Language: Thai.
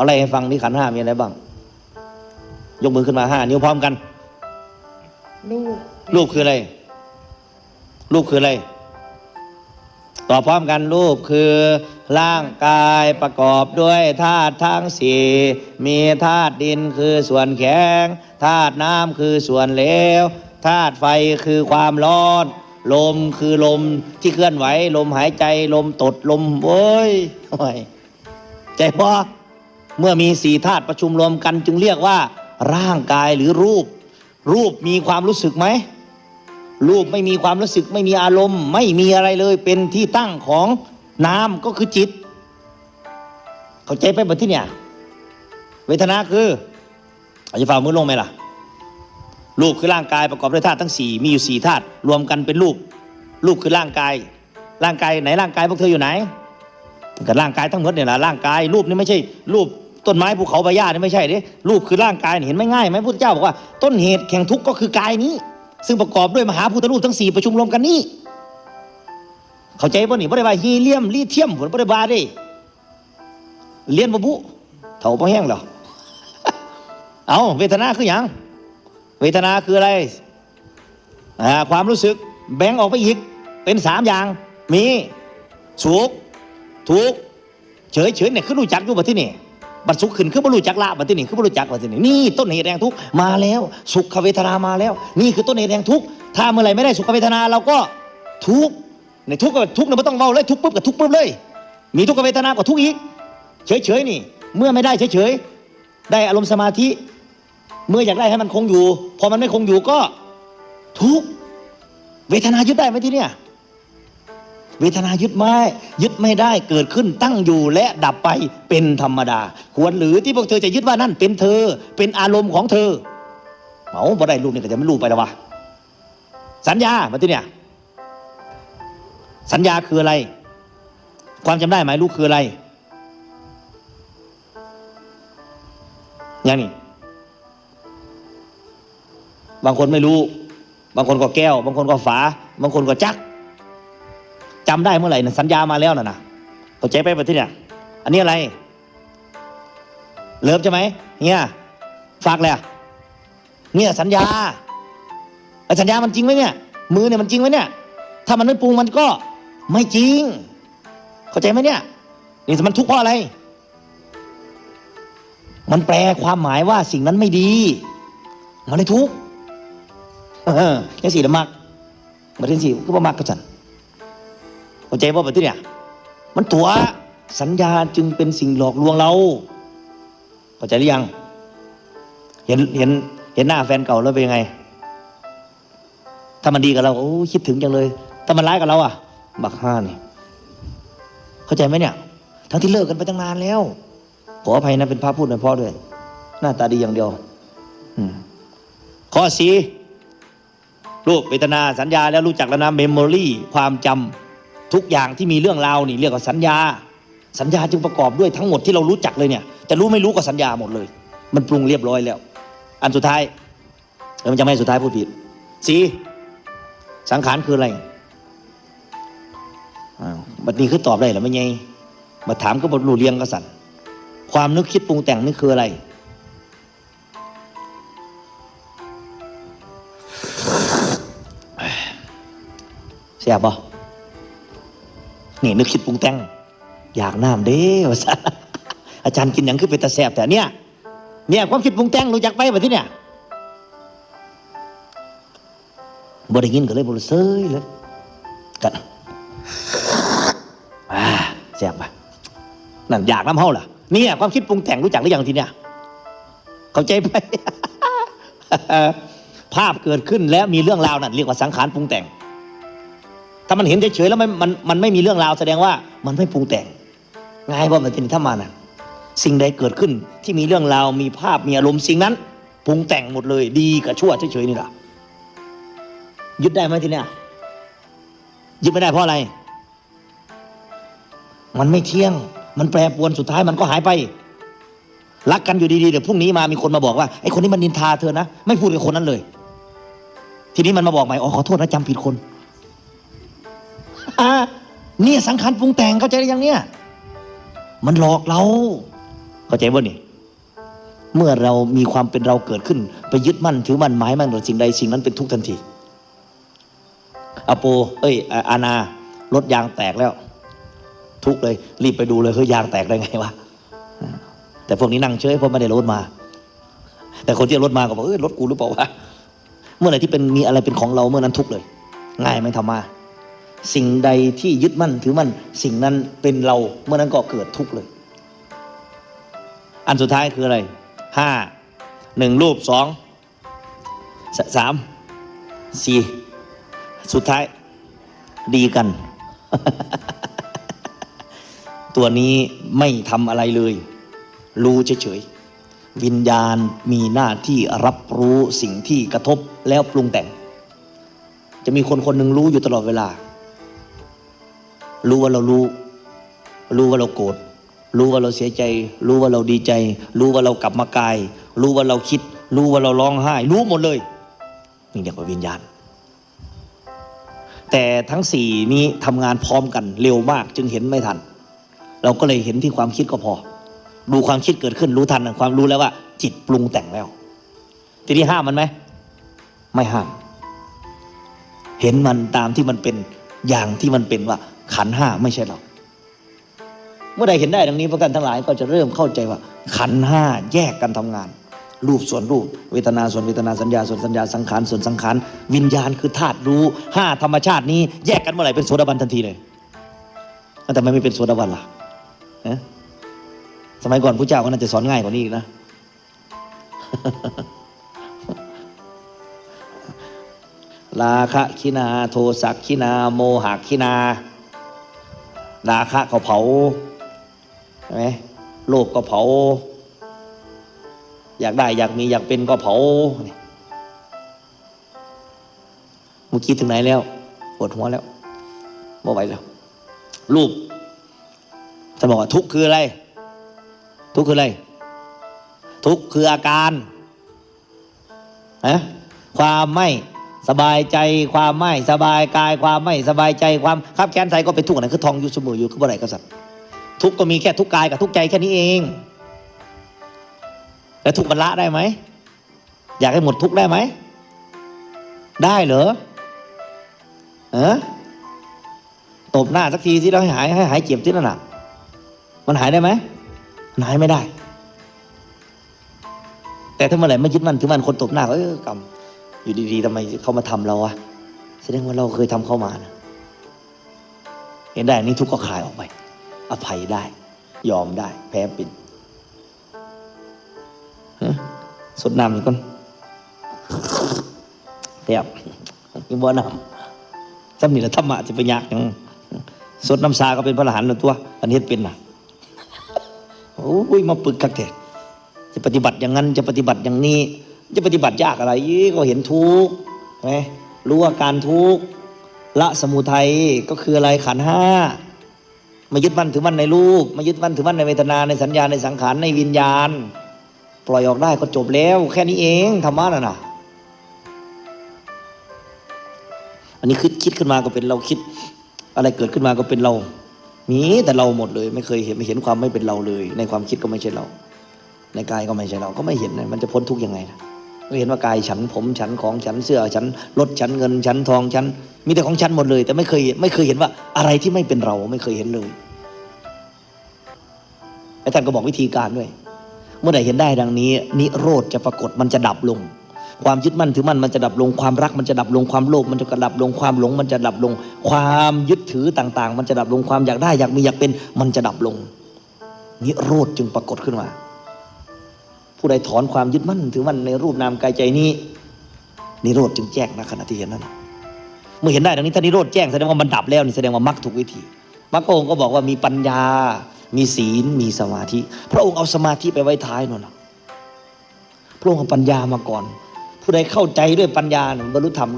เอาอะไรให้ฟังนี่ขันธ์ห้ามีอะไรบ้าง ยกมือขึ้นมาห้านิ้วพร้อมกันรูปรูปคืออะไร รูปคืออะไรตอบพร้อมกันรูปคือร่างกายประกอบด้วยธาตุทั้งสี่มีธาตุดินคือส่วนแข็งธาตุน้ำคือส่วนเหลวธาตุไฟคือความร้อน ลมคือลมที่เคลื่อนไหว ลมหายใจลมตดลมโว้ยโอ้ยใจพอ เมื่อมีสี่ธาตุประชุมรวมกัน จึงเรียกว่า ร่างกายหรือรูป รูปมีความรู้สึกไหมรูปไม่มีความรู้สึกไม่มีอารมณ์ ไม่มีอะไรเลยเป็นที่ตั้งของนามก็คือจิต เข้าใจไปหมดที่เนี่ย เวทนาคืออาจจะฝ่ามือลงไหมล่ะ รูปคือร่างกายประกอบด้วยธาตุทั้งสี่มีอยู่สี่ธาตุรวมกันเป็นรูป รูปคือร่างกาย ร่างกายไหนร่างกายพวกเธออยู่ไหน กับร่างกายทั้งหมดเนี่ยแหละร่างกายรูปนี่ไม่ใช่ รูปต้นไม้ภูเขาใบหญ้านี่ไม่ใช่เด้รูปคือร่างกายเห็นไหมง่ายไหมพุทธเจ้าบอกว่าต้นเหตุแห่งทุกข์ก็คือกายนี้ ซึ่งประกอบด้วยมหาพุทธรูปทั้งสี่ประชุมรวมกันนี่เข้าใจป่ะนี่บ่ได้ว่าฮีเลียมลีเทียมผลบ่ได้บาเด้เรียนบ่บุเถ่าบ่แห้งหรอเอาเวทนาคือหยังเวทนาคืออะไรความรู้สึกแบ่งออกไปอีกเป็นสามอย่างมีสุข ทุกเฉยเฉยๆเนี่ยคือรู้จักอยู่บัดที่นี่บัดสุขขึ้นคือบ่รู้จักละบัดที่นี่คือบ่รู้จักบัดที่นี่นี่ต้นเหตุแห่งทุกมาแล้ว สุขเวทนามาแล้ว นี่คือต้นเหตุแห่งทุกถ้าเมื่อไรไม่ได้สุขเวทนาเราก็ทุกในทุกกับทุกเนี่ยไม่ต้องเว้าเลยทุกปุ๊บกับทุกปุ๊บเลย มีทุกเวทนากับทุกอีก เฉยเฉยๆนี่ เมื่อไม่ได้เฉยเฉยๆได้อารมณ์สมาธิ เมื่ออยากได้ให้มันคงอยู่ พอมันไม่คงอยู่ก็ทุกเวทนายึดได้ไหมที่เนี่ย เวทนายึดไม่ยึดไม่ได้เกิดขึ้นตั้งอยู่และดับไปเป็นธรรมดา ควรหรือที่พวกเธอจะยึดว่านั่นเป็นเธอ เป็นอารมณ์ของเธอเอาบ่ได้รูปนี่ก็จะไม่รู้ไปแล้ววะสัญญามาที่เนี่ยสัญญาคืออะไร ความจำได้ไหมรู้คืออะไรอย่างนี้บางคนไม่รู้ บางคนก็แก้ว บางคนก็ฝา บางคนก็จัก จำได้เมื่อไหร่นะสัญญามาแล้วนะนะเข้าใจไปปะที่เนี่ยอันนี้อะไร เลิฟใช่ไหมเนี่ยฝากเลยเนี่ยสัญญาแต่สัญญามันจริงไหมเนี่ย มือเนี่ยมันจริงไหมเนี่ย ถ้ามันไม่ปรุงมันก็ไม่จริง เข้าใจไหมเนี่ยนี่มันทุกข์เพราะอะไร มันแปลความหมายว่าสิ่งนั้นไม่ดี มันเลยทุกข์เออยังสี่ละมักมาเรียนสี่ก็บ่มักก็ฉัน เข้าใจว่าแบบที่เนี่ย มันตัวสัญญาจึงเป็นสิ่งหลอกลวงเราเข้าใจหรือยัง เห็นเห็นเห็นหน้าแฟนเก่าแล้วเป็นยังไง ถ้ามันดีกับเราโอ้คิดถึงจังเลย ถ้ามันร้ายกับเราอะ บักห้านี่เข้าใจไหมเนี่ย ทั้งที่เลิกกันไปตั้งนานแล้ว ขออภัยนะเป็นพระพูดหน่อยพ่อด้วย หน้าตาดีอย่างเดียวอข้อสี่รูปเวทนาสัญญาแล้วรู้จักแล้วนะเมมโมรีความจำ ทุกอย่างที่มีเรื่องราวนี่เรียกว่าสัญญา สัญญาจึงประกอบด้วยทั้งหมดที่เรารู้จักเลยเนี่ยแต่รู้ไม่รู้ก็สัญญาหมดเลย มันปรุงเรียบร้อยแล้ว อันสุดท้ายเออมันจะไม่สุดท้ายพูดผิดสีสังขารคืออะไรอ้าวบัดนี้คือตอบได้หรือไม่ไงมาถามก็บรรลุเรียงก็สั่นความนึกคิดปรุงแต่งนี่คืออะไรเสียบบ่ นี่นึกคิดปรุงแต่งอยากน้ำเด้วะสัอาจารย์กินอย่างคือเป็นตาแสบแต่เนี่ยเนี่ยความคิดปรุงแต่งรู้จักไปแบบที่เนี่ยบ่ได้ยินก็เลยบรู้เซยเลยกันอ่าแสบปะนั่นอยากน้ำเฮาล่ะเนี่ยความคิดปรุงแต่งรู้จักหรือยังทีเนี่ยเข้าใจไปภาพเกิดขึ้นแล้วมีเรื่องราวนั่นเรียกว่าสังขารปรุงแต่ง ถ้ามันเห็นเฉยๆแล้วมันมันมันไม่มีเรื่องราวแสดงว่ามันไม่ปรุงแต่งง่ายว่ามันจะนี่ถ้ามานะสิ่งใดเกิดขึ้นที่มีเรื่องราวมีภาพมีอารมณ์สิ่งนั้นปรุงแต่งหมดเลย ดีกับชั่วเฉยๆนี่แหละยึดได้ไหมทีเนี้ยยึดไม่ได้เพราะอะไร มันไม่เที่ยง มันแปรปรวนสุดท้ายมันก็หายไปรักกันอยู่ดีๆเดี๋ยวพรุ่งนี้มามีคนมาบอกว่าไอ้คนนี้มันนินทาเธอนะไม่พูดกับคนนั้นเลย ทีนี้มันมาบอกใหม่อ๋อขอโทษนะจำผิดคน อ่าเนี่ยสังขารปรุงแต่งเข้าใจหรือยังเนี่ย มันหลอกเรา เข้าใจบ่นี่เมื่อเรามีความเป็นเราเกิดขึ้น ไปยึดมั่นถือมั่นหมายมั่นกับสิ่งใดสิ่งนั้นเป็นทุกทันทีอโป เอ้ยอาอาณารถยางแตกแล้ว ทุกเลย รีบไปดูเลยเฮ้ยยางแตกได้ไงวะแต่พวกนี้นั่งเฉยเพราะไม่ได้รถมา แต่คนที่รถมาก็บอกเอ้ยรถกูหรือเปล่าวะเมื่อไหร่ที่เป็นมีอะไรเป็นของเราเมื่อนั้นทุกเลย ง่ายไหมธรรมา สิ่งใดที่ยึดมั่นถือมั่นสิ่งนั้นเป็นเราเมื่อนั้นก็เกิดทุกข์เลย อันสุดท้ายคืออะไรห้าหนึ่งรูปสองสสามสี่สุดท้ายดีกัน ตัวนี้ไม่ทำอะไรเลย รู้เฉยๆวิญญาณมีหน้าที่รับรู้สิ่งที่กระทบแล้วปรุงแต่ง จะมีคนคนหนึ่งรู้อยู่ตลอดเวลา รู้ว่าเรารู้ รู้ว่าเราโกรธรู้ว่าเราเสียใจ รู้ว่าเราดีใจ รู้ว่าเรากลับมากาย รู้ว่าเราคิด รู้ว่าเราร้องไห้ รู้หมดเลยนี่เรียกว่าวิญญาณ แต่ทั้งสี่นี้ทำงานพร้อมกันเร็วมากจึงเห็นไม่ทัน เราก็เลยเห็นที่ความคิดก็พอ ดูความคิดเกิดขึ้นรู้ทันความรู้แล้วว่า จิตปรุงแต่งแล้ว ทีนี้ห้ามมันไหมไม่ห้าม เห็นมันตามที่มันเป็นอย่างที่มันเป็นว่า ขันห้าไม่ใช่เรา เมื่อใดเห็นได้ดังนี้พวกกันทั้งหลายก็จะเริ่มเข้าใจว่า ขันห้าแยกกันทำงาน รูปส่วนรูป เวทนาส่วนเวทนาสัญญาส่วนสัญญาสังขารส่วนสังขารวิญญาณคือธาตุรู้ห้าธรรมชาตินี้แยกกันเมื่อไหร่เป็นโสดาบันทันทีเลยแล้วทำไมไม่เป็นโสดาบันล่ะสมัยก่อนพระเจ้าก็น่าจะสอนง่ายกว่านี้อีกนะราคะคินา โทสักคินา โมหะคินา ราคะก็เผาใช่ไหมโลภก็เผา อยากได้อยากมีอยากเป็นก็เผาเมื่อกี้ถึงไหนแล้วปวดหัวแล้วบ่ไหวแล้วรูปท่านบอกว่าทุกข์คืออะไร ทุกข์คืออะไร ทุกข์คืออาการนะความไม่ สบายใจความไม่สบายกายความไม่สบายใจความขับแค้นใจก็เป็นทุกข์อันนั้นคือทองอยู่เสมออยู่คือบ่ไรกษัตริย์ทุกข์ก็มีแค่ทุกข์กายกับทุกข์ใจแค่นี้เองแล้วทุกข์มันละได้ไหมอยากให้หมดทุกข์ได้ไหมได้เหรอเออตบหน้าสักทีที่เราให้หายให้หายเจ็บที่นั่นน่ะ มันหายได้ไหมมันหายไม่ได้ แต่ถ้าเมื่อไหร่ไม่ยึดมันถือมันคนตบหน้าก็เออกรรม อยู่ดีๆทำไมเขามาทำเราอะแสดงว่าเราเคยทำเขามานะเห็นได้อันนี้ทุกข์ก็คลายออกไป อภัยได้ ยอมได้ แพ้เป็นสดน้ำอีกก่อนแซ่บมีบ่อน้ำจำนี่แหละธรรมะจะไปยากยังสดน้ำชาก็เป็นพระอรหันต์ลตัว อันนี้เป็นนะโอ้ยมาปึกคักแท้จะปฏิบัติอย่างนั้นจะปฏิบัติอย่างนี้ จะปฏิบัติยากอะไรก็เห็นทุกข์ไหมรู้ว่าการทุกข์ละสมุทัยก็คืออะไรขันห้าม่ยึดมั่นถือมั่นในรูปม่ยึดมั่นถือมั่นในเวทนาในสัญญาในสังขารในวิญญาณ ปล่อยออกได้ก็จบแล้ว แค่นี้เองธรรมะน่ะนะอันนี้คิดคิดขึ้นมาก็เป็นเราคิด อะไรเกิดขึ้นมาก็เป็นเรามีแต่เราหมดเลย ไม่เคยเห็นไม่เห็นความไม่เป็นเราเลย ในความคิดก็ไม่ใช่เรา ในกายก็ไม่ใช่เราก็ไม่เห็นนะมันจะพ้นทุกข์ยังไงนะ เห็นว่ากายฉันผมฉันของฉันเสื้อฉันรถฉันเงินฉันทองฉันมีแต่ของฉันหมดเลย แต่ไม่เคยไม่เคยเห็นว่าอะไรที่ไม่เป็นเราไม่เคยเห็นเลยและท่านก็บอกวิธีการด้วย เมื่อใดเห็นได้ดังนี้ นิโรธจะปรากฏมันจะดับลง ความยึดมั่นถือมั่นมันจะดับลงความรัก มันจะดับลงความโลภมันจะกระดับลงความหลง มันจะดับลง ความยึดถือต่าง ๆ มันจะดับลงความอยากได้อยากมีอยากเป็น มันจะดับลง นิโรธจึงปรากฏขึ้นมา ผู้ใดถอนความยึดมั่นถือมั่นในรูปนามกายใจนี้นิโรธจึงแจ้งณขณะที่เห็นนั่นเมื่อเห็นได้ดังนี้ถ้านิโรธแจ้งแสดงว่ามันดับแล้วนี่แสดงว่ามรรคถูกวิธีมรรคองค์ก็บอกว่ามีปัญญา มีศีล มีสมาธิ พระองค์เอาสมาธิไปไว้ท้ายนั่นนะพระองค์เอาปัญญามาก่อน ผู้ใดเข้าใจด้วยปัญญาบรรลุธรรม